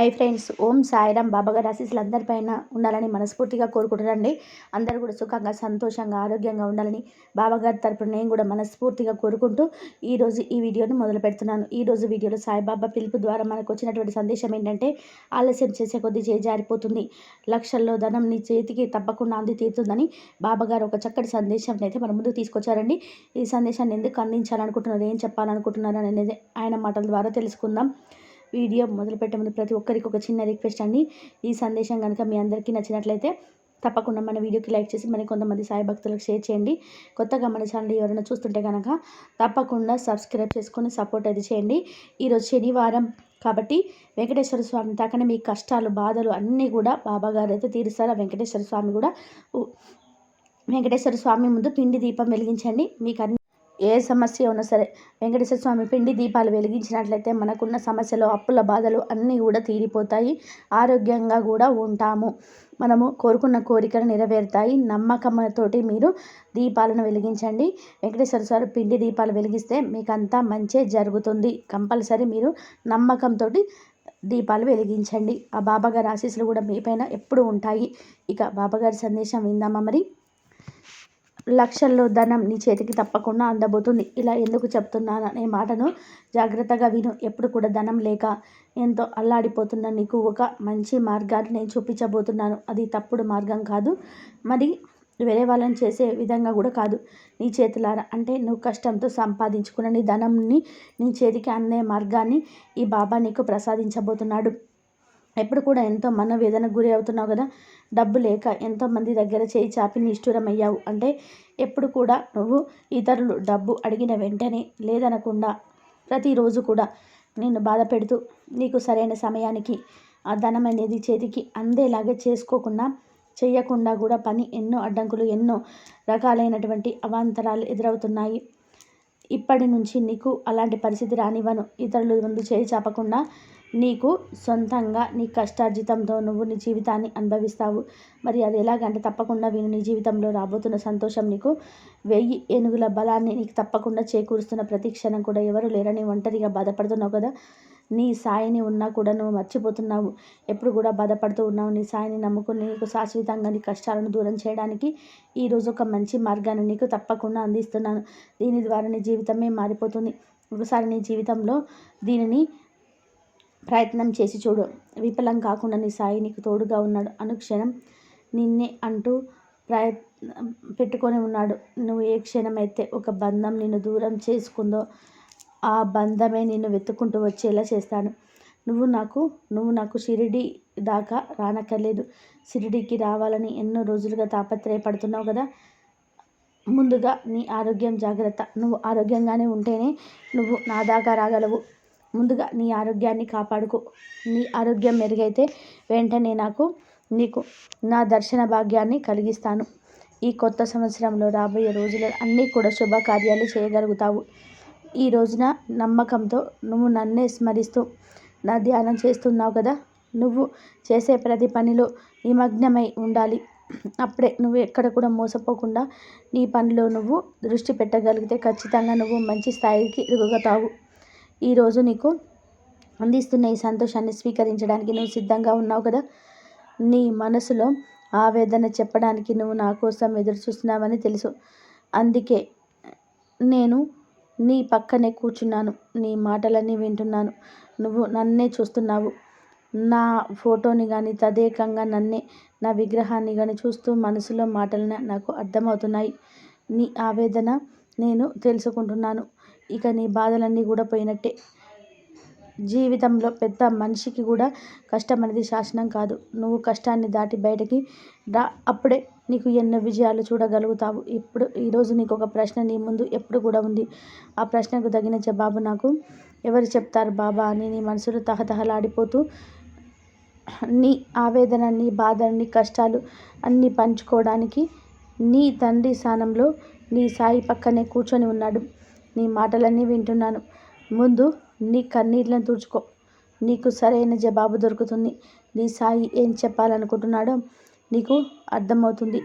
Hi friends ఓం సాయిరామ్ బాబాగారు ఆశీస్సులు అందరిపైన ఉండాలని మనస్ఫూర్తిగా కోరుకుంటారండి అందరూ కూడా సుఖంగా సంతోషంగా ఆరోగ్యంగా ఉండాలని బాబాగారి తరపున నేను కూడా మనస్ఫూర్తిగా కోరుకుంటూ ఈరోజు ఈ వీడియోని మొదలు పెడుతున్నాను. ఈరోజు వీడియోలో సాయిబాబా పిలుపు ద్వారా మనకు వచ్చినటువంటి సందేశం ఏంటంటే ఆలస్యం చేసే కొద్దీ జారిపోతుంది. లక్షల్లో ధనం నీ చేతికి తప్పకుండా అంది తీరుతుందని బాబాగారు ఒక చక్కటి సందేశం అయితే మన ముందుకు తీసుకొచ్చారండి. ఈ సందేశాన్ని ఎందుకు అందించాలనుకుంటున్నారు ఏం చెప్పాలనుకుంటున్నారు అనేది ఆయన మాటల ద్వారా తెలుసుకుందాం. వీడియో మొదలుపెట్టే ముందు ప్రతి ఒక్కరికి ఒక చిన్న రిక్వెస్ట్ అండి. ఈ సందేశం కనుక మీ అందరికీ నచ్చినట్లయితే తప్పకుండా మన వీడియోకి లైక్ చేసి మరి కొంతమంది సాయి భక్తులకు షేర్ చేయండి. కొత్తగా మన ఛానల్ ఎవరైనా చూస్తుంటే కనుక తప్పకుండా సబ్స్క్రైబ్ చేసుకొని సపోర్ట్ అది చేయండి. ఈరోజు శనివారం కాబట్టి వెంకటేశ్వర స్వామి తాకనే మీ కష్టాలు బాధలు అన్నీ కూడా బాబాగారు అయితే తీరుస్తారు. వెంకటేశ్వర స్వామి కూడా వెంకటేశ్వర స్వామి ముందు పిండి దీపం వెలిగించండి. మీకు అన్ని ఏ సమస్య ఉన్నా సరే వెంకటేశ్వర స్వామి పిండి దీపాలు వెలిగించినట్లయితే మనకున్న సమస్యలు అప్పుల బాధలు అన్నీ కూడా తీరిపోతాయి. ఆరోగ్యంగా కూడా ఉంటాము. మనము కోరుకున్న కోరికలు నెరవేరుతాయి. నమ్మకంతోటి మీరు దీపాలను వెలిగించండి. వెంకటేశ్వర స్వామి పిండి దీపాలు వెలిగిస్తే మీకు అంతా మంచే జరుగుతుంది. కంపల్సరీ మీరు నమ్మకంతో దీపాలు వెలిగించండి. ఆ బాబాగారి ఆశీస్సులు కూడా మీపైన ఎప్పుడు ఉంటాయి. ఇక బాబాగారి సందేశం విందామా మరి? లక్షల్లో ధనం నీ చేతికి తప్పకుండా అందబోతుంది. ఇలా ఎందుకు చెప్తున్నాను అనే మాటను జాగ్రత్తగా విను. ఎప్పుడు కూడా ధనం లేక ఎంతో అల్లాడిపోతున్న నీకు ఒక మంచి మార్గాన్ని నేను చూపించబోతున్నాను. అది తప్పుడు మార్గం కాదు. మరి వేరే వాళ్ళని చేసే విధంగా కూడా కాదు. నీ చేతులారా అంటే నువ్వు కష్టంతో సంపాదించుకున్న నీ ధనంని నీ చేతికి అందే మార్గాన్ని ఈ బాబా నీకు ప్రసాదించబోతున్నాడు. ఎప్పుడు కూడా ఎంతో మనోవేదనకు గురి అవుతున్నావు కదా? డబ్బు లేక ఎంతోమంది దగ్గర చేయి చాపి నిష్ఠురమయ్యావు. అంటే ఎప్పుడు కూడా నువ్వు ఇతరులు డబ్బు అడిగిన వెంటనే లేదనకుండా ప్రతిరోజు కూడా నిన్ను బాధ పెడుతూ నీకు సరైన సమయానికి ఆ ధనం అనేది చేతికి అందేలాగా చేసుకోకుండా చేయకుండా కూడా పని ఎన్నో అడ్డంకులు ఎన్నో రకాలైనటువంటి అవాంతరాలు ఎదురవుతున్నాయి. ఇప్పటి నుంచి నీకు అలాంటి పరిస్థితి రానివ్వను. ఇతరులు ముందు చేయి చాపకుండా నీకు సొంతంగా నీ కష్టార్జితంతో నువ్వు నీ జీవితాన్ని అనుభవిస్తావు. మరి అది ఎలాగంటే తప్పకుండా విను నీ జీవితంలో రాబోతున్న సంతోషం నీకు వెయ్యి ఏనుగుల బలాన్ని నీకు తప్పకుండా చేకూరుస్తున్న ప్రతి క్షణం కూడా ఎవరు లేరని ఒంటరిగా బాధపడుతున్నావు కదా? నీ సాయిని ఉన్నా కూడా నువ్వు మర్చిపోతున్నావు. ఎప్పుడు కూడా బాధపడుతూ ఉన్నావు. నీ సాయిని నమ్ముకుని నీకు శాశ్వతంగా నీ కష్టాలను దూరం చేయడానికి ఈరోజు ఒక మంచి మార్గాన్ని నీకు తప్పకుండా అందిస్తున్నాను. దీని ద్వారా నీ జీవితమే మారిపోతుంది. ఒకసారి నీ జీవితంలో దీనిని ప్రయత్నం చేసి చూడు. విఫలం కాకుండా నీ సాయి నీకు తోడుగా ఉన్నాడు. అనుక్షణం నిన్నే అంటూ ప్రయ పెట్టుకొని ఉన్నాడు. నువ్వు ఏ క్షణమైతే ఒక బంధం నిన్ను దూరం చేసుకుందో ఆ బంధమే నిన్ను వెతుక్కుంటూ వచ్చేలా చేస్తాను నువ్వు నాకు నువ్వు నాకు షిరిడి దాకా రానక్కర్లేదు. షిరిడికి రావాలని ఎన్నో రోజులుగా తాపత్రయపడుతున్నావు కదా. ముందుగా నీ ఆరోగ్యం జాగ్రత్త. నువ్వు ఆరోగ్యంగానే ఉంటేనే నువ్వు నా దాకా రాగలవు. ముందుగా నీ ఆరోగ్యాన్ని కాపాడుకో. నీ ఆరోగ్యం మెరుగైతే వెంటనే నాకు నీకు నా దర్శన భాగ్యాన్ని కలిగిస్తాను. ఈ కొత్త సంవత్సరంలో రాబోయే రోజులు అన్నీ కూడా శుభకార్యాలు చేయగలుగుతావు. ఈ రోజున నమ్మకంతో నువ్వు నన్నే స్మరిస్తూ నా ధ్యానం చేస్తున్నావు కదా? నువ్వు చేసే ప్రతి పనిలో నిమగ్నమై ఉండాలి. అప్పుడే నువ్వు ఎక్కడ కూడా మోసపోకుండా నీ పనిలో నువ్వు దృష్టి పెట్టగలిగితే ఖచ్చితంగా నువ్వు మంచి స్థాయికి ఎదుగుతావు. ఈరోజు నీకు అందిస్తున్న ఈ సంతోషాన్ని స్వీకరించడానికి నువ్వు సిద్ధంగా ఉన్నావు కదా? నీ మనసులో ఆవేదన చెప్పడానికి నువ్వు నా కోసం ఎదురు చూస్తున్నావని తెలుసు. అందుకే నేను నీ పక్కనే కూర్చున్నాను. నీ మాటలన్నీ వింటున్నాను. నువ్వు నన్నే చూస్తున్నావు. నా ఫోటోని కానీ తదేకంగా నన్నే నా విగ్రహాన్ని కానీ చూస్తూ మనసులో మాటలు నాకు అర్థమవుతున్నాయి. నీ ఆవేదన నేను తెలుసుకుంటున్నాను. ఇక నీ బాధలన్నీ కూడా పోయినట్టే. జీవితంలో పెద్ద మనిషికి కూడా కష్టం అనేది శాసనం కాదు. నువ్వు కష్టాన్ని దాటి బయటకి రా. అప్పుడే నీకు ఎన్నో విజయాలు చూడగలుగుతావు. ఇప్పుడు ఈరోజు నీకు ఒక ప్రశ్న నీ ముందు ఎప్పుడు కూడా ఉంది. ఆ ప్రశ్నకు తగిన జవాబు నాకు ఎవరు చెప్తారు బాబా అని నీ మనసులో తహతహలాడిపోతూ నీ ఆవేదన నీ బాధ నీ కష్టాలు అన్నీ పంచుకోవడానికి నీ తండ్రి స్థానంలో నీ సాయి పక్కనే కూర్చొని ఉన్నాడు. నీ మాటలన్నీ వింటున్నాను. ముందు నీ కన్నీళ్ళని తుడుచుకో. నీకు సరైన జవాబు దొరుకుతుంది. నీ సాయి ఏం చెప్పాలనుకుంటున్నాడో నీకు అర్థమవుతుంది.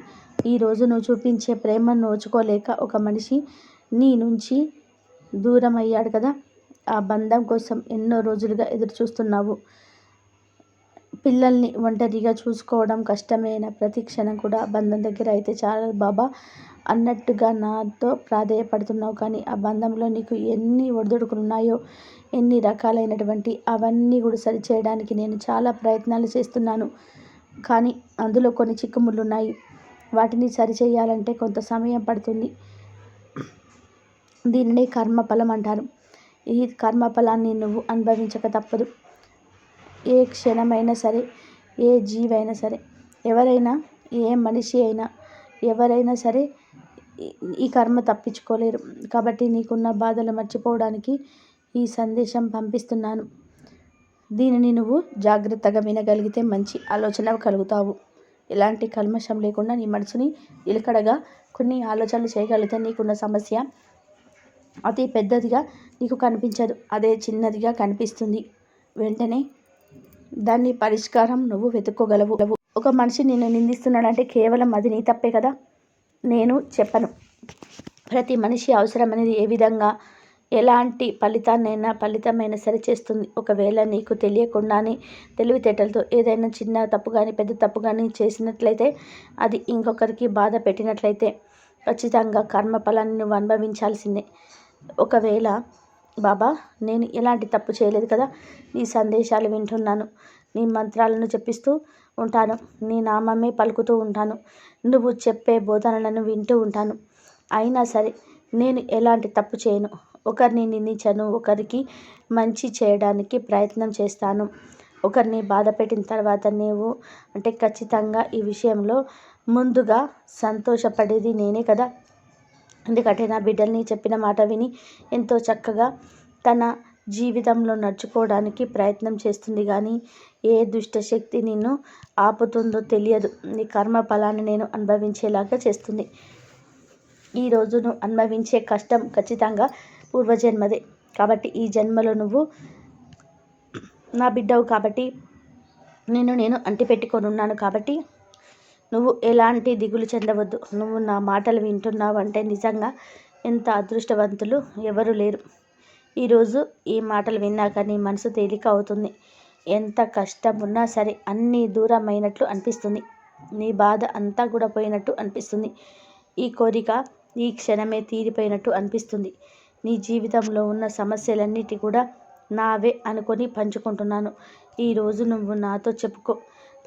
ఈరోజు నువ్వు చూపించే ప్రేమను నోచుకోలేక ఒక మనిషి నీ నుంచి దూరం అయ్యాడు కదా. ఆ బంధం కోసం ఎన్నో రోజులుగా ఎదురు చూస్తున్నావు పిల్లల్ని ఒంటరిగా చూసుకోవడం కష్టమైన? ప్రతి క్షణం కూడా బంధం దగ్గర అయితే చాలా బాబా. అన్నట్టుగా నాతో ప్రాధేయపడుతున్నావు. కానీ ఆ బంధంలో నీకు ఎన్ని ఒడిదుడుకులు ఉన్నాయో ఎన్ని రకాలైనటువంటి అవన్నీ కూడా సరిచేయడానికి నేను చాలా ప్రయత్నాలు చేస్తున్నాను. కానీ అందులో కొన్ని చిక్కుముళ్ళు ఉన్నాయి వాటిని సరిచేయాలంటే కొంత సమయం పడుతుంది. దీనినే కర్మఫలం అంటారు. ఈ కర్మఫలాన్ని నువ్వు అనుభవించక తప్పదు. ఏ క్షణమైనా సరే ఏ జీవైనా సరే ఎవరైనా ఏ మనిషి అయినా ఎవరైనా సరే ఈ కర్మ తప్పించుకోలేరు. కాబట్టి నీకున్న బాధలు మర్చిపోవడానికి ఈ సందేశం పంపిస్తున్నాను. దీనిని నువ్వు జాగ్రత్తగా వినగలిగితే మంచి ఆలోచన కలుగుతావు. ఎలాంటి కల్మషం లేకుండా నీ మనసుని నిలకడగా కొన్ని ఆలోచనలు చేయగలిగితే నీకున్న సమస్య అతి పెద్దదిగా నీకు కనిపించదు. అదే చిన్నదిగా కనిపిస్తుంది. వెంటనే దాన్ని పరిష్కారం నువ్వు వెతుక్కోగలవు. ఒక మనిషి నిన్ను నిందిస్తున్నాడంటే కేవలం అది నీ తప్పే కదా? నేను చెప్పను. ప్రతి మనిషి అవసరం అనేది ఏ విధంగా ఎలాంటి ఫలితాన్నైనా ఫలితమైనా సరి చేస్తుంది. ఒకవేళ నీకు తెలియకుండానే తెలివితేటలతో ఏదైనా చిన్న తప్పు కానీ పెద్ద తప్పు కానీ చేసినట్లయితే అది ఇంకొకరికి బాధ పెట్టినట్లయితే ఖచ్చితంగా కర్మ ఫలాన్ని నువ్వు అనుభవించాల్సిందే. ఒకవేళ బాబా నేను ఎలాంటి తప్పు చేయలేదు కదా నీ సందేశాలు వింటున్నాను నీ మంత్రాలను చెప్పిస్తూ ఉంటాను. నీ నామమే పలుకుతూ ఉంటాను. నువ్వు చెప్పే బోధనలను వింటూ ఉంటాను. అయినా సరే నేను ఎలాంటి తప్పు చేయను. ఒకరిని నిందించను. ఒకరికి మంచి చేయడానికి ప్రయత్నం చేస్తాను. ఒకరిని బాధ పెట్టిన తర్వాత నీవు అంటే ఖచ్చితంగా ఈ విషయంలో ముందుగా సంతోషపడేది నేనే కదా. ఎందుకంటే నా బిడ్డల్ని చెప్పిన మాట విని ఎంతో చక్కగా తన జీవితంలో నడుచుకోవడానికి ప్రయత్నం చేస్తుంది. కానీ ఏ దుష్టశక్తి నిన్ను ఆపుతుందో తెలియదు. నీ కర్మ ఫలాన్ని నేను అనుభవించేలాగా చేస్తుంది. ఈరోజు నువ్వు అనుభవించే కష్టం ఖచ్చితంగా పూర్వజన్మదే. కాబట్టి ఈ జన్మలో నువ్వు నా బిడ్డవు కాబట్టి నేను నేను అంటిపెట్టుకొని ఉన్నాను కాబట్టి నువ్వు ఎలాంటి దిగులు చెందవద్దు. నువ్వు నా మాటలు వింటున్నావు అంటే నిజంగా ఎంత అదృష్టవంతులు ఎవరు లేరు. ఈరోజు ఈ మాటలు విన్నాక నీ మనసు తేలిక అవుతుంది. ఎంత కష్టం ఉన్నా సరే అన్నీ దూరమైనట్లు అనిపిస్తుంది. నీ బాధ అంతా కూడా పోయినట్టు అనిపిస్తుంది. ఈ కోరిక ఈ క్షణమే తీరిపోయినట్టు అనిపిస్తుంది. నీ జీవితంలో ఉన్న సమస్యలన్నిటి కూడా నావే అనుకొని పంచుకుంటున్నాను. ఈరోజు నువ్వు నాతో చెప్పుకో.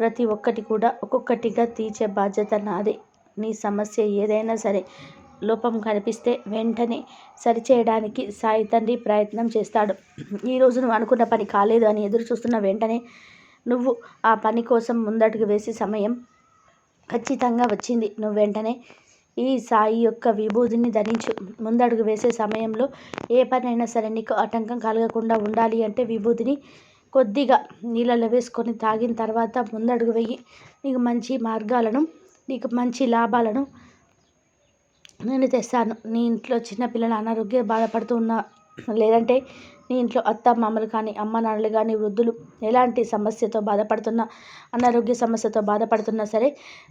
ప్రతి ఒక్కటి కూడా ఒక్కొక్కటిగా తీర్చే బాధ్యత నాదే. నీ సమస్య ఏదైనా సరే లోపం కనిపిస్తే వెంటనే సరిచేయడానికి సాయి తండ్రి ప్రయత్నం చేస్తాడు. ఈరోజు నువ్వు అనుకున్న పని కాలేదు అని ఎదురు చూస్తున్న వెంటనే నువ్వు ఆ పని కోసం ముందడుగు వేసే సమయం ఖచ్చితంగా వచ్చింది. నువ్వు వెంటనే ఈ సాయి యొక్క విభూతిని ధరించు. ముందడుగు వేసే సమయంలో ఏ పనైనా సరే నీకు ఆటంకం కలగకుండా ఉండాలి అంటే విభూతిని కొద్దిగా నీళ్ళలో వేసుకొని తాగిన తర్వాత ముందడుగు వెయ్యి నీకు మంచి మార్గాలను నీకు మంచి లాభాలను నేను తెస్తాను. నీ ఇంట్లో చిన్నపిల్లలు అనారోగ్య బాధపడుతూ ఉన్న లేదంటే నీ ఇంట్లో అత్త మామలు కానీ అమ్మ నాన్నలు కానీ వృద్ధులు ఎలాంటి సమస్యతో బాధపడుతున్నా అనారోగ్య సమస్యతో బాధపడుతున్నా సరే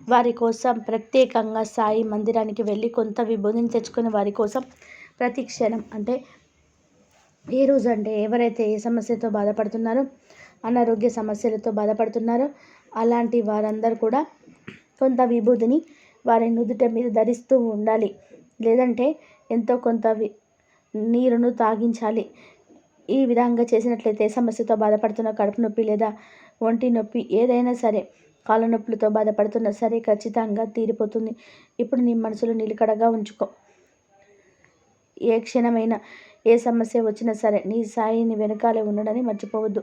వారి కోసం ప్రత్యేకంగా సాయి మందిరానికి వెళ్ళి కొంత విభూతిని తెచ్చుకొని వారి కోసం ప్రతి క్షణం అంటే ఏ రోజు అంటే ఎవరైతే ఏ సమస్యతో బాధపడుతున్నారో అనారోగ్య సమస్యలతో బాధపడుతున్నారో అలాంటి వారందరూ కూడా కొంత విభూతిని వారి నుదుట మీద ధరిస్తూ ఉండాలి. లేదంటే ఎంతో కొంత నీరును తాగించాలి. ఈ విధంగా చేసినట్లయితే సమస్యతో బాధపడుతున్న కడుపు నొప్పి లేదా ఒంటి నొప్పి ఏదైనా సరే కాళ్ళ నొప్పులతో బాధపడుతున్నా సరే ఖచ్చితంగా తీరిపోతుంది. ఇప్పుడు నీ మనసులో నిలకడగా ఉంచుకో. ఏ క్షణమైన ఏ సమస్య వచ్చినా సరే నీ సాయిని వెనకాలే ఉండడని మర్చిపోవద్దు.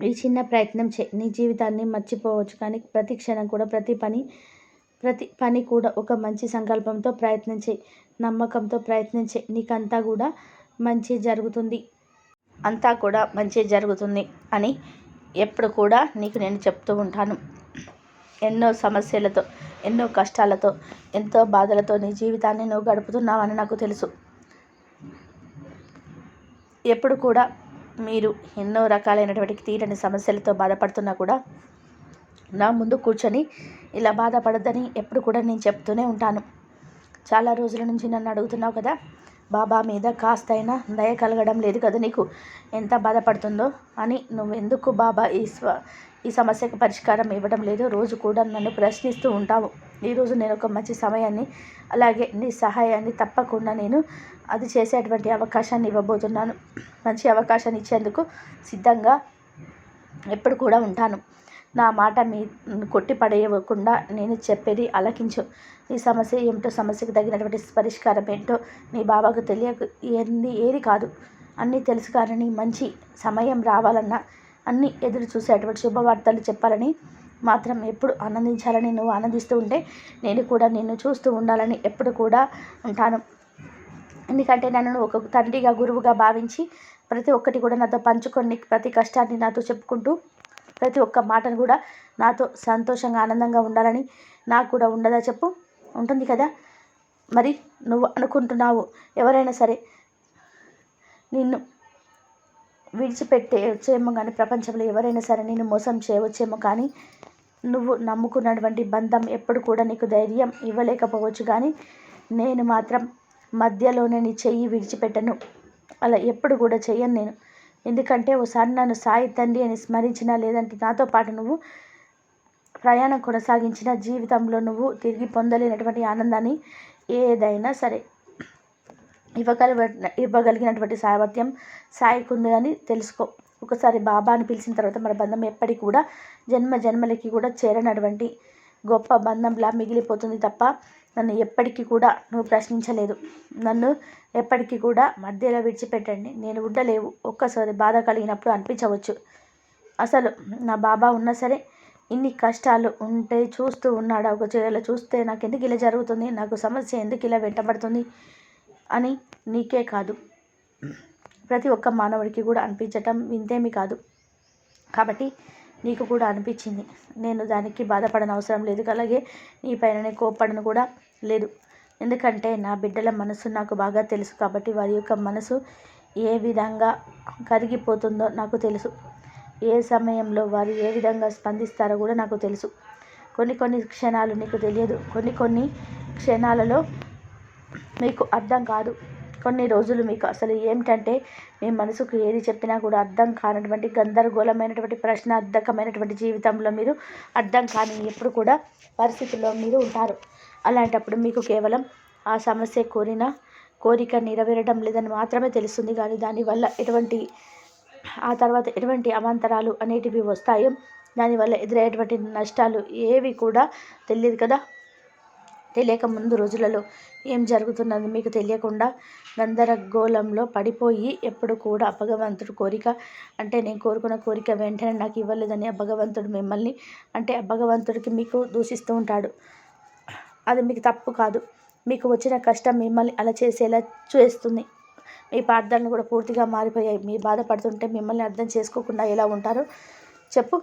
ఈ చిన్న ప్రయత్నం చే నీ జీవితాన్ని మర్చిపోవచ్చు కానీ ప్రతి క్షణం కూడా ప్రతి పని ప్రతి పని కూడా ఒక మంచి సంకల్పంతో ప్రయత్నించే నమ్మకంతో ప్రయత్నించే నీకంతా కూడా మంచి జరుగుతుంది. అంతా కూడా మంచి జరుగుతుంది అని ఎప్పుడు కూడా నీకు నేను చెప్తూ ఉంటాను. ఎన్నో సమస్యలతో ఎన్నో కష్టాలతో ఎంతో బాధలతో నీ జీవితాన్ని నువ్వు గడుపుతున్నావని నాకు తెలుసు. ఎప్పుడు కూడా మీరు ఎన్నో రకాలైనటువంటి తీరని సమస్యలతో బాధపడుతున్నా కూడా నా ముందు కూర్చొని ఇలా బాధపడద్దని ఎప్పుడు కూడా నేను చెప్తూనే ఉంటాను. చాలా రోజుల నుంచి నన్ను అడుగుతున్నావు కదా బాబా మీద కాస్తైనా దయ కలగడం లేదు కదా నీకు ఎంత బాధపడుతుందో అని నువ్వెందుకు బాబా ఈ స్వ ఈ సమస్యకు పరిష్కారం ఇవ్వడం లేదు? రోజు కూడా నన్ను ప్రశ్నిస్తూ ఉంటావు. ఈరోజు నేను ఒక మంచి సమయాన్ని అలాగే నీ సహాయాన్ని తప్పకుండా నేను అది చేసేటువంటి అవకాశాన్ని ఇవ్వబోతున్నాను. మంచి అవకాశాన్ని ఇచ్చేందుకు సిద్ధంగా ఎప్పుడు కూడా ఉంటాను. నా మాట మీ కొట్టి పడేయకుండా నేను చెప్పేది అలకించు నీ సమస్య ఏమిటో సమస్యకు తగినటువంటి పరిష్కారం ఏంటో నీ బాబాకు తెలియక. ఏంది? ఏది కాదు. అన్నీ తెలుసు కానీ మంచి సమయం రావాలన్నా అన్నీ ఎదురు చూసేటువంటి శుభవార్తలు చెప్పాలని మాత్రం ఎప్పుడు ఆనందించాలని నువ్వు ఆనందిస్తూ ఉంటే నేను కూడా నిన్ను చూస్తూ ఉండాలని ఎప్పుడు కూడా ఉంటాను. ఎందుకంటే నన్ను ఒక తండ్రిగా గురువుగా భావించి ప్రతి ఒక్కటి కూడా నాతో పంచుకొని ప్రతి కష్టాన్ని నాతో చెప్పుకుంటూ ప్రతి ఒక్క మాటను కూడా నాతో సంతోషంగా ఆనందంగా ఉండాలని నాకు కూడా ఉండదా చెప్పు? ఉంటుంది కదా. మరి నువ్వు అనుకుంటున్నావు ఎవరైనా సరే నిన్ను విడిచిపెట్టే వచ్చేమో కానీ ప్రపంచంలో ఎవరైనా సరే నేను మోసం చేయవచ్చేమో కానీ నువ్వు నమ్ముకున్నటువంటి బంధం ఎప్పుడు కూడా నీకు ధైర్యం ఇవ్వలేకపోవచ్చు కానీ నేను మాత్రం మధ్యలోనే నీ చెయ్యి విడిచిపెట్టను. అలా ఎప్పుడు కూడా చెయ్యను నేను. ఎందుకంటే ఓసారి నన్ను సాయి తండ్రి అని స్మరించినా లేదంటే నాతో పాటు నువ్వు ప్రయాణం కొనసాగించిన జీవితంలో నువ్వు తిరిగి పొందలేనటువంటి ఆనందాన్ని ఏదైనా సరే ఇవ్వగల ఇవ్వగలిగినటువంటి సామర్థ్యం సాయికి ఉంది అని తెలుసుకో. ఒకసారి బాబా అని పిలిచిన తర్వాత మన బంధం ఎప్పటికి కూడా జన్మ జన్మలకి కూడా చేరనటువంటి గొప్ప బంధంలా మిగిలిపోతుంది తప్ప నన్ను ఎప్పటికీ కూడా నువ్వు ప్రశ్నించలేదు. నన్ను ఎప్పటికీ కూడా మధ్యలో విడిచిపెట్టండి. నేను ఉండలేవు. ఒక్కసారి బాధ కలిగినప్పుడు అనిపించవచ్చు. అసలు నా బాబా ఉన్నా సరే ఇన్ని కష్టాలు ఉంటే చూస్తూ ఉన్నాడా? ఒక చేయాలో చూస్తే నాకు ఎందుకు ఇలా జరుగుతుంది? నాకు సమస్య ఎందుకు ఇలా వెంటబడుతుంది? అని నీకే కాదు. ప్రతి ఒక్క మానవుడికి కూడా అనిపించటం ఇంతేమీ కాదు. కాబట్టి నీకు కూడా అనిపించింది. నేను దానికి బాధపడని అవసరం లేదు. అలాగే నీ పైన కోప్పడను కూడా. లేదు. ఎందుకంటే నా బిడ్డల మనసు నాకు బాగా తెలుసు కాబట్టి వారి యొక్క మనసు ఏ విధంగా కరిగిపోతుందో నాకు తెలుసు. ఏ సమయంలో వారు ఏ విధంగా స్పందిస్తారో కూడా నాకు తెలుసు. కొన్ని కొన్ని క్షణాలు నీకు తెలియదు. కొన్ని కొన్ని క్షణాలలో మీకు అర్థం కాదు. కొన్ని రోజులు మీకు అసలు ఏమిటంటే మీ మనసుకు ఏది చెప్పినా కూడా అర్థం కానటువంటి గందరగోళమైనటువంటి ప్రశ్నార్థకమైనటువంటి జీవితంలో మీరు అర్థం కాని ఎప్పుడు కూడా పరిస్థితుల్లో మీరు ఉంటారు. అలాంటప్పుడు మీకు కేవలం ఆ సమస్య కోరిన కోరిక నెరవేరడం లేదని మాత్రమే తెలుస్తుంది. కానీ దానివల్ల ఎటువంటి ఆ తర్వాత ఎటువంటి అవాంతరాలు అనేటివి వస్తాయో దానివల్ల ఎదురయ్యేటువంటి నష్టాలు ఏవి కూడా తెలియదు కదా. తెలియక ముందు రోజులలో ఏం జరుగుతున్నది మీకు తెలియకుండా గందరగోళంలో పడిపోయి ఎప్పుడు కూడా భగవంతుడు కోరిక అంటే నేను కోరుకున్న కోరిక వెంటనే నాకు ఇవ్వలేదని ఆ భగవంతుడు మిమ్మల్ని అంటే ఆ భగవంతుడికి మీకు దూషిస్తూ ఉంటాడు. అది మీకు తప్పు కాదు. మీకు వచ్చిన కష్టం మిమ్మల్ని అలా చేసేలా చేస్తుంది. మీ ప్రార్థనలు కూడా పూర్తిగా మారిపోయాయి. మీరు బాధపడుతుంటే మిమ్మల్ని అర్థం చేసుకోకుండా ఎలా ఉంటారో? చెప్పు.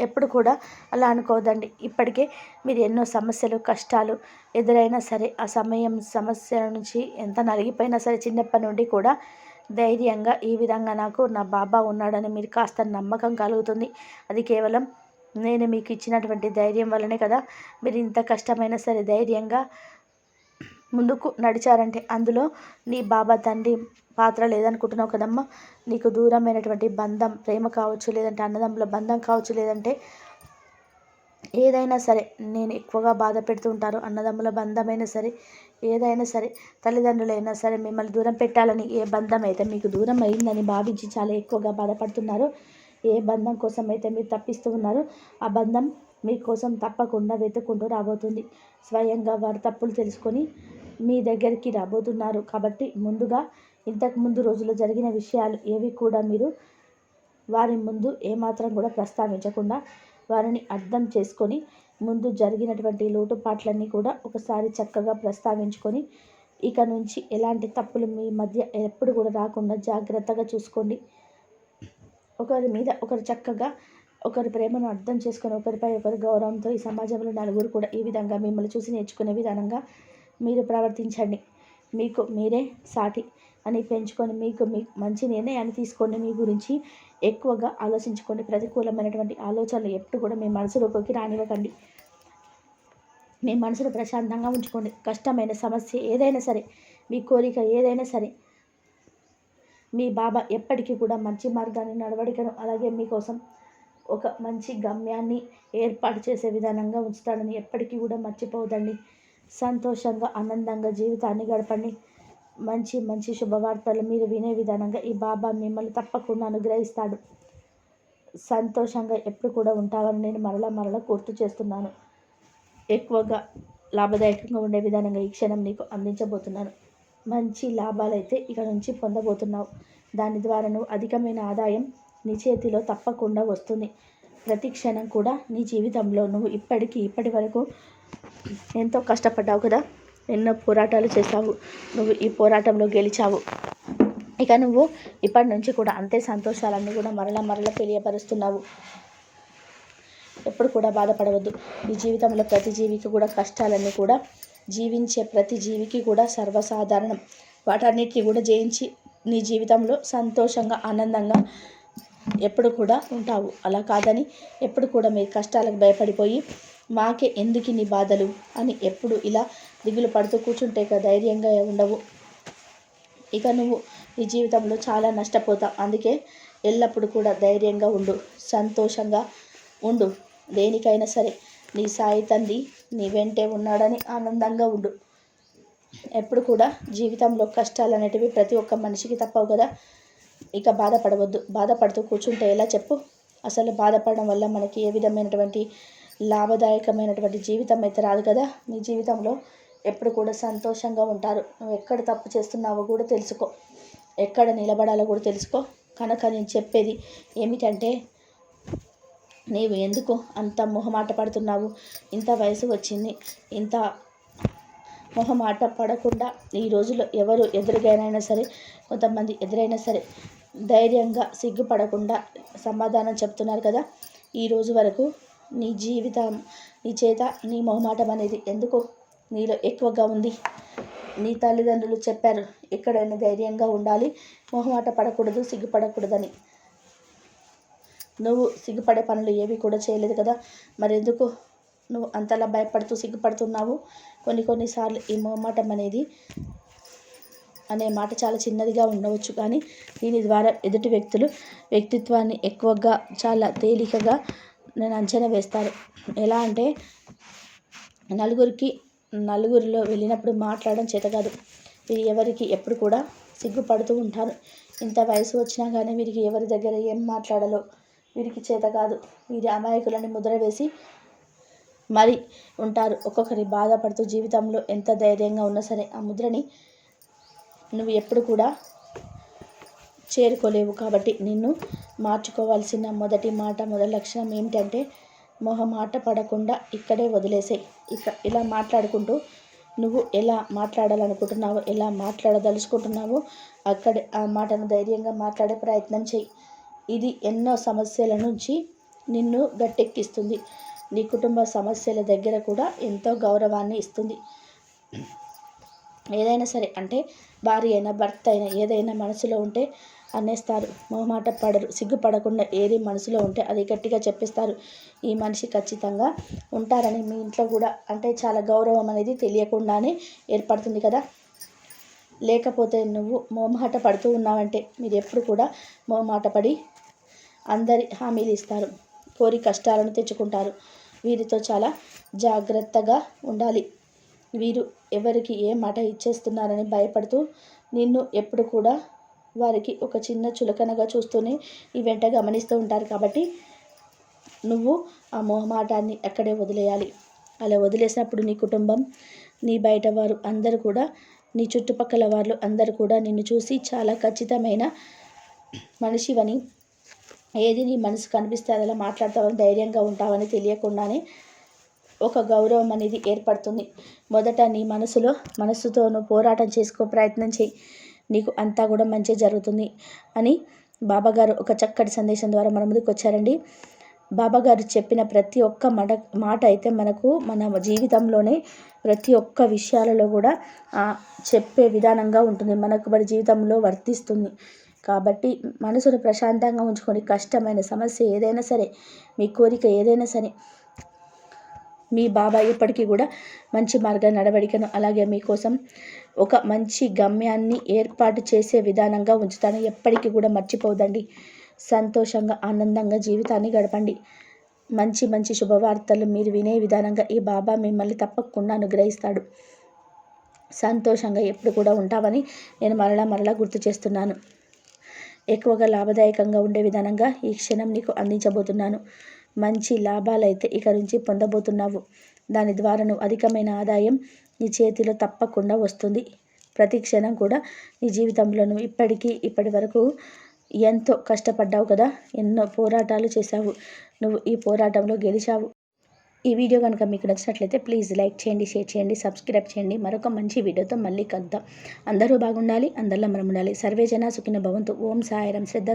ఎప్పుడు కూడా అలా అనుకోవద్దండి. ఇప్పటికే మీరు ఎన్నో సమస్యలు కష్టాలు ఎదురైనా సరే ఆ సమయం సమస్యల నుంచి ఎంత నలిగిపోయినా సరే చిన్నప్పటి నుండి కూడా ధైర్యంగా ఈ విధంగా నాకు నా బాబా ఉన్నాడని మీరు కాస్త నమ్మకం కలుగుతుంది. అది కేవలం నేను మీకు ఇచ్చినటువంటి ధైర్యం వల్లనే కదా మీరు ఇంత కష్టమైనా సరే ధైర్యంగా ముందుకు నడిచారంటే అందులో నీ బాబా తండ్రి పాత్ర లేదనుకుంటున్నావు కదమ్మా. నీకు దూరమైనటువంటి బంధం ప్రేమ కావచ్చు లేదంటే అన్నదమ్ముల బంధం కావచ్చు లేదంటే ఏదైనా సరే నేను ఎక్కువగా బాధ పెడుతూ ఉంటారు అన్నదమ్ముల బంధమైనా సరే ఏదైనా సరే తల్లిదండ్రులైనా సరే మిమ్మల్ని దూరం పెట్టాలని ఏ బంధం అయితే మీకు దూరం అయిందని భావించి చాలా ఎక్కువగా బాధపడుతున్నారు. ఏ బంధం కోసం అయితే మీరు తప్పిస్తూ ఉన్నారో ఆ బంధం మీకోసం తప్పకుండా వెతుక్కుంటూ రాబోతుంది. స్వయంగా వారు తప్పులు తెలుసుకొని మీ దగ్గరికి రాబోతున్నారు. కాబట్టి ముందుగా ఇంతకుముందు రోజుల్లో జరిగిన విషయాలు ఏవి కూడా మీరు వారి ముందు ఏమాత్రం కూడా ప్రస్తావించకుండా వారిని అర్థం చేసుకొని ముందు జరిగినటువంటి లోటుపాట్లన్నీ కూడా ఒకసారి చక్కగా ప్రస్తావించుకొని ఇక నుంచి ఎలాంటి తప్పులు మీ మధ్య ఎప్పుడు కూడా రాకుండా జాగ్రత్తగా చూసుకోండి. ఒకరి మీద ఒకరు చక్కగా ఒకరి ప్రేమను అర్థం చేసుకొని ఒకరిపై ఒకరి గౌరవంతో ఈ సమాజంలో నలుగురు కూడా ఈ విధంగా మిమ్మల్ని చూసి నేర్చుకునే విధానంగా మీరు ప్రవర్తించండి. మీకు మీరే సాటి అని పెంచుకొని మీకు మీ మంచి నిర్ణయాన్ని తీసుకోండి. మీ గురించి ఎక్కువగా ఆలోచించుకోండి. ప్రతికూలమైనటువంటి ఆలోచనలు ఎప్పుడు కూడా మీ మనసులోకి రానివ్వకండి. మీ మనసును ప్రశాంతంగా ఉంచుకోండి. కష్టమైన సమస్య ఏదైనా సరే మీ కోరిక ఏదైనా సరే మీ బాబా ఎప్పటికీ కూడా మంచి మార్గాన్ని నడవడికను అలాగే మీకోసం ఒక మంచి గమ్యాన్ని ఏర్పాటు చేసే విధానంగా ఉంచుతాడని ఎప్పటికీ కూడా మర్చిపోవద్దండి. సంతోషంగా ఆనందంగా జీవితాన్ని గడపండి. మంచి మంచి శుభవార్తలు మీరు వినే విధానంగా ఈ బాబా మిమ్మల్ని తప్పకుండా అనుగ్రహిస్తాడు. సంతోషంగా ఎప్పుడు కూడా ఉంటావని నేను మరలా మరలా గుర్తు చేస్తున్నాను. ఎక్కువగా లాభదాయకంగా ఉండే విధానంగా ఈ క్షణం నీకు అందించబోతున్నాను. మంచి లాభాలైతే ఇక నుంచి పొందబోతున్నావు. దాని ద్వారా నువ్వు అధికమైన ఆదాయం నీ చేతిలో తప్పకుండా వస్తుంది. ప్రతి క్షణం కూడా నీ జీవితంలో నువ్వు ఇప్పటికీ ఇప్పటి వరకు ఎంతో కష్టపడ్డావు కదా? ఎన్నో పోరాటాలు చేసావు నువ్వు ఈ పోరాటంలో గెలిచావు. ఇక నువ్వు ఇప్పటి నుంచి కూడా అంతే సంతోషాలన్నీ కూడా మరలా మరలా తెలియపరుస్తున్నావు. ఎప్పుడు కూడా బాధపడవద్దు. ఈ జీవితంలో ప్రతి జీవికి కూడా కష్టాలన్నీ కూడా జీవించే ప్రతి జీవికి కూడా సర్వసాధారణం. వాటన్నిటిని కూడా జయించి నీ జీవితంలో సంతోషంగా ఆనందంగా ఎప్పుడు కూడా ఉంటావు. అలా కాదని ఎప్పుడు కూడా మీ కష్టాలకు భయపడిపోయి మాకే ఎందుకు నీ బాధలు అని ఎప్పుడు ఇలా దిగులు పడుతూ కూర్చుంటే ధైర్యంగా ఉండవు. ఇక నువ్వు నీ జీవితంలో చాలా నష్టపోతావు. అందుకే ఎల్లప్పుడూ కూడా ధైర్యంగా ఉండు సంతోషంగా ఉండు. దేనికైనా సరే నీ సాయి తండ్రి నీ వెంటే ఉన్నాడని ఆనందంగా ఉండు. ఎప్పుడు కూడా జీవితంలో కష్టాలు అనేటివి ప్రతి ఒక్క మనిషికి తప్పవు కదా. ఇక బాధపడవద్దు. బాధపడుతూ కూర్చుంటే ఎలా చెప్పు? అసలు బాధపడడం వల్ల మనకి ఏ విధమైనటువంటి లాభదాయకమైనటువంటి జీవితం అయితే రాదు కదా. నీ జీవితంలో ఎప్పుడు కూడా సంతోషంగా ఉంటారు. నువ్వు ఎక్కడ తప్పు చేస్తున్నావో కూడా తెలుసుకో. ఎక్కడ నిలబడాలో కూడా తెలుసుకో. కనుక నేను చెప్పేది ఏమిటంటే నీవు ఎందుకు అంత మొహమాట పడుతున్నావు? ఇంత వయసు వచ్చింది. ఇంత మొహమాట పడకుండా ఈ రోజులో ఎవరు ఎదురుగానైనా సరే కొంతమంది ఎదురైనా సరే ధైర్యంగా సిగ్గుపడకుండా సమాధానం చెప్తున్నారు కదా. ఈ రోజు వరకు నీ జీవితం నీ చేత నీ మొహమాటం అనేది ఎందుకు నీలో ఎక్కువగా ఉంది? నీ తల్లిదండ్రులు చెప్పారు ఎక్కడైనా ధైర్యంగా ఉండాలి. మొహమాట పడకూడదు సిగ్గుపడకూడదని. నువ్వు సిగ్గుపడే పనులు ఏవి కూడా చేయలేదు కదా. మరి ఎందుకు నువ్వు అంతలా భయపడుతూ సిగ్గుపడుతున్నావు? కొన్ని కొన్నిసార్లు ఈ మొహమాటం అనేది అనే మాట చాలా చిన్నదిగా ఉండవచ్చు. కానీ దీని ద్వారా ఎదుటి వ్యక్తులు వ్యక్తిత్వాన్ని ఎక్కువగా చాలా తేలికగా నేను అంచనా వేస్తారు. ఎలా అంటే నలుగురికి నలుగురిలో వెళ్ళినప్పుడు మాట్లాడడం చేత కాదు. వీరు ఎవరికి ఎప్పుడు కూడా సిగ్గుపడుతూ ఉంటారు. ఇంత వయసు వచ్చినా కానీ వీరికి ఎవరి దగ్గర ఏం మాట్లాడాలో వీరికి చేత కాదు. వీరి అమాయకులని ముద్ర వేసి మరి ఉంటారు. ఒక్కొక్కరి బాధపడుతూ జీవితంలో ఎంత ధైర్యంగా ఉన్నా సరే ఆ ముద్రని నువ్వు ఎప్పుడు కూడా చేరుకోలేవు కాబట్టి నిన్ను మార్చుకోవాల్సిన మొదటి మాట మొదటి లక్షణం ఏమిటంటే మొహమాట పడకుండా ఇక్కడే వదిలేసాయి. ఇక ఇలా మాట్లాడుకుంటూ నువ్వు ఎలా మాట్లాడాలనుకుంటున్నావో ఎలా మాట్లాడదలుచుకుంటున్నావో అక్కడే ఆ మాటను ధైర్యంగా మాట్లాడే ప్రయత్నం చేయి. ఇది ఎన్నో సమస్యల నుంచి నిన్ను గట్టెక్కిస్తుంది. నీ కుటుంబ సమస్యల దగ్గర కూడా ఎంతో గౌరవాన్ని ఇస్తుంది. ఏదైనా సరే అంటే భార్య అయినా భర్త అయినా ఏదైనా మనసులో ఉంటే అనేస్తారు. మొహమాట పడరు సిగ్గుపడకుండా ఏది మనసులో ఉంటే అది గట్టిగా చెప్పిస్తారు. ఈ మనిషి ఖచ్చితంగా ఉంటారని మీ ఇంట్లో కూడా అంటే చాలా గౌరవం అనేది తెలియకుండానే ఏర్పడుతుంది కదా. లేకపోతే నువ్వు మొహమాట పడుతూ ఉన్నావంటే మీరు ఎప్పుడు కూడా మొహమాట పడి అందరి హామీలు ఇస్తారు. కోరి కష్టాలను తెచ్చుకుంటారు. వీరితో చాలా జాగ్రత్తగా ఉండాలి. వీరు ఎవరికి ఏ మాట ఇచ్చేస్తున్నారని భయపడుతూ నిన్ను ఎప్పుడు కూడా వారికి ఒక చిన్న చులకనగా చూస్తూనే ఈ వెంట గమనిస్తూ ఉంటారు. కాబట్టి నువ్వు ఆ మొహమాటాన్ని అక్కడే వదిలేయాలి. అలా వదిలేసినప్పుడు నీ కుటుంబం నీ బయట వారు అందరూ కూడా నీ చుట్టుపక్కల వాళ్ళు అందరూ కూడా నిన్ను చూసి చాలా ఖచ్చితమైన మనిషివని ఏది నీ మనసు కనిపిస్తే అలా మాట్లాడతావని ధైర్యంగా ఉంటావని తెలియకుండానే ఒక గౌరవం అనేది ఏర్పడుతుంది. మొదట నీ మనసులో మనసుతోనూ పోరాటం చేసుకో ప్రయత్నం చేయి. నీకు అంతా కూడా మంచి జరుగుతుంది అని బాబాగారు ఒక చక్కటి సందేశం ద్వారా మన ముందుకు వచ్చారండి. బాబాగారు చెప్పిన ప్రతి ఒక్క మాట మాట అయితే మనకు మన జీవితంలోనే ప్రతి ఒక్క విషయాలలో కూడా చెప్పే విధానంగా ఉంటుంది. మనకు మన జీవితంలో వర్తిస్తుంది. కాబట్టి మనసును ప్రశాంతంగా ఉంచుకొని కష్టమైన సమస్య ఏదైనా సరే మీ కోరిక ఏదైనా సరే మీ బాబా ఇప్పటికీ కూడా మంచి మార్గ నడవడికను అలాగే మీకోసం ఒక మంచి గమ్యాన్ని ఏర్పాటు చేసే విధానంగా ఉంచుతాను. ఎప్పటికీ కూడా మర్చిపోదండి. సంతోషంగా ఆనందంగా జీవితాన్ని గడపండి. మంచి మంచి శుభవార్తలు మీరు వినే విధానంగా ఈ బాబా మిమ్మల్ని తప్పకుండా అనుగ్రహిస్తాడు. సంతోషంగా ఎప్పుడు కూడా ఉంటామని నేను మరలా మరలా గుర్తు చేస్తున్నాను. ఎక్కువగా లాభదాయకంగా ఉండే విధానంగా ఈ క్షణం నీకు అందించబోతున్నాను. మంచి లాభాలైతే ఇక నుంచి పొందబోతున్నావు. దాని ద్వారా నువ్వు అధికమైన ఆదాయం నీ చేతిలో తప్పకుండా వస్తుంది. ప్రతి క్షణం కూడా నీ జీవితంలో నువ్వు ఇప్పటికీ ఇప్పటి వరకు ఎంతో కష్టపడ్డావు కదా. ఎన్నో పోరాటాలు చేశావు. నువ్వు ఈ పోరాటంలో గెలిచావు. ఈ వీడియో కనుక మీకు నచ్చినట్లయితే ప్లీజ్ లైక్ చేయండి షేర్ చేయండి సబ్స్క్రైబ్ చేయండి. మరొక మంచి వీడియోతో మళ్ళీ కలుద్దాం. అందరూ బాగుండాలి అందరిలో మనం ఉండాలి. సర్వేజన సుఖిన భవంతు. ఓం సాయరం. శ్రద్ధ